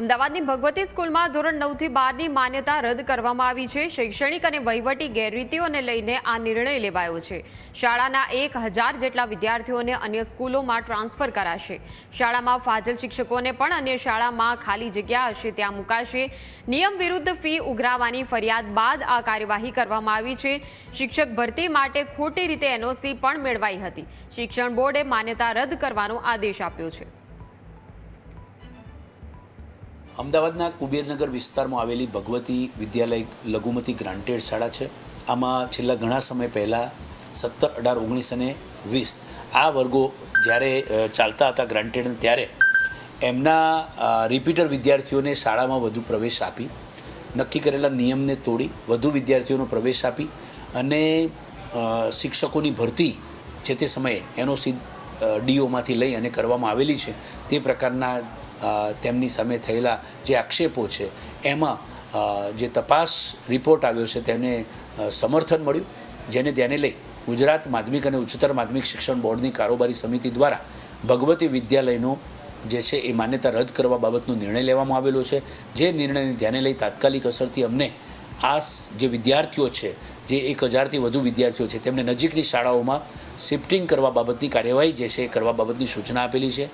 અમદાવાદની ભગવતી સ્કૂલમાં ધોરણ નવથી બારની માન્યતા રદ કરવામાં આવી છે. શૈક્ષણિક અને વહીવટી ગેરરીતિઓને લઈને આ નિર્ણય લેવાયો છે. શાળાના એક હજાર જેટલા વિદ્યાર્થીઓને અન્ય સ્કૂલોમાં ટ્રાન્સફર કરાશે. શાળામાં ફાજલ શિક્ષકોને પણ અન્ય શાળામાં ખાલી જગ્યા હશે, ત્યાં મુકાશે. નિયમ વિરુદ્ધ ફી ઉઘરાવવાની ફરિયાદ બાદ આ કાર્યવાહી કરવામાં આવી છે. શિક્ષક ભરતી માટે ખોટી રીતે એનઓસી પણ મેળવાઈ હતી. શિક્ષણ બોર્ડે માન્યતા રદ કરવાનો આદેશ આપ્યો છે. અમદાવાદના કુબેરનગર વિસ્તારમાં આવેલી ભગવતી વિદ્યાલય લઘુમતી ગ્રાન્ટેડ શાળા છે. આમાં છેલ્લા ઘણા સમય પહેલાં સત્તર અઢાર ઓગણીસ અને વીસ આ વર્ગો જ્યારે ચાલતા હતા ગ્રાન્ટેડ ત્યારે એમના રિપીટર વિદ્યાર્થીઓને શાળામાં વધુ પ્રવેશ આપી, નક્કી કરેલા નિયમને તોડી, વધુ વિદ્યાર્થીઓનો પ્રવેશ આપી અને શિક્ષકોની ભરતી જે તે સમયે એનો સીધ ડીઓમાંથી લઈ અને કરવામાં આવેલી છે તે પ્રકારના તેમની સામે થયેલા જે આક્ષેપો છે, એમાં જે તપાસ રિપોર્ટ આવ્યો છે તેને સમર્થન મળ્યું, જેને ધ્યાને લઈ ગુજરાત માધ્યમિક અને ઉચ્ચતર માધ્યમિક શિક્ષણ બોર્ડની કારોબારી સમિતિ દ્વારા ભગવતી વિદ્યાલયનો જે છે એ માન્યતા રદ કરવા બાબતનો નિર્ણય લેવામાં આવેલો છે. જે નિર્ણયને ધ્યાને લઈ તાત્કાલિક અસરથી અમને આ જે વિદ્યાર્થીઓ છે, જે એક હજારથી વધુ વિદ્યાર્થીઓ છે, તેમને નજીકની શાળાઓમાં શિફ્ટિંગ કરવા બાબતની કાર્યવાહી જે છે એ કરવા બાબતની સૂચના આપેલી છે.